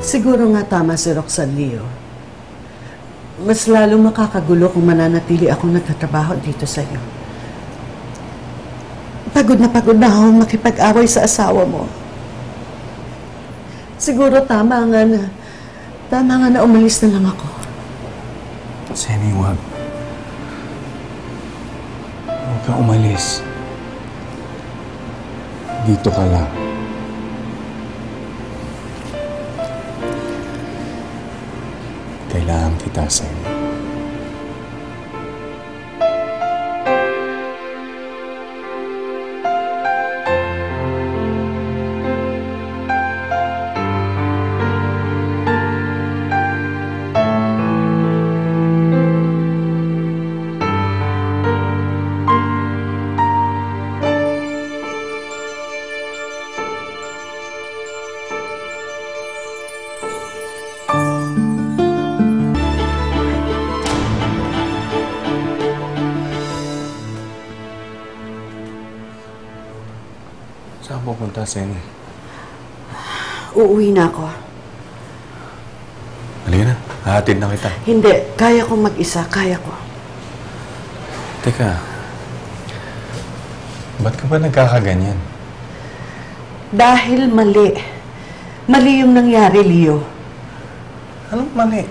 Siguro nga tama si Roxanne Leo. Mas lalong makakagulo kung mananatili akong nagtatrabaho dito sa iyo. Pagod na pagod na ako makipag-away sa asawa mo. Siguro tama nga na, tama nga na umalis na lang ako. Seni, wag. Huwag ka umalis. Dito ka lang. Kailangan kita, Seni. Saan pupunta, Seni? Uuwi na ako. Halika na. Hahatid na kita. Hindi, kaya ko mag-isa, kaya ko. Teka. Ba't ka ba nagkakaganyan? Dahil mali. Mali yung nangyari, Leo. Anong mali?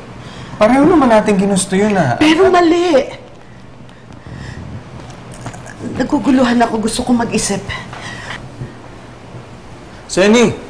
Pareho naman natin ginusto yun, ah. Pero mali. Naguguluhan ako. Gusto ko mag-isip. 暂停。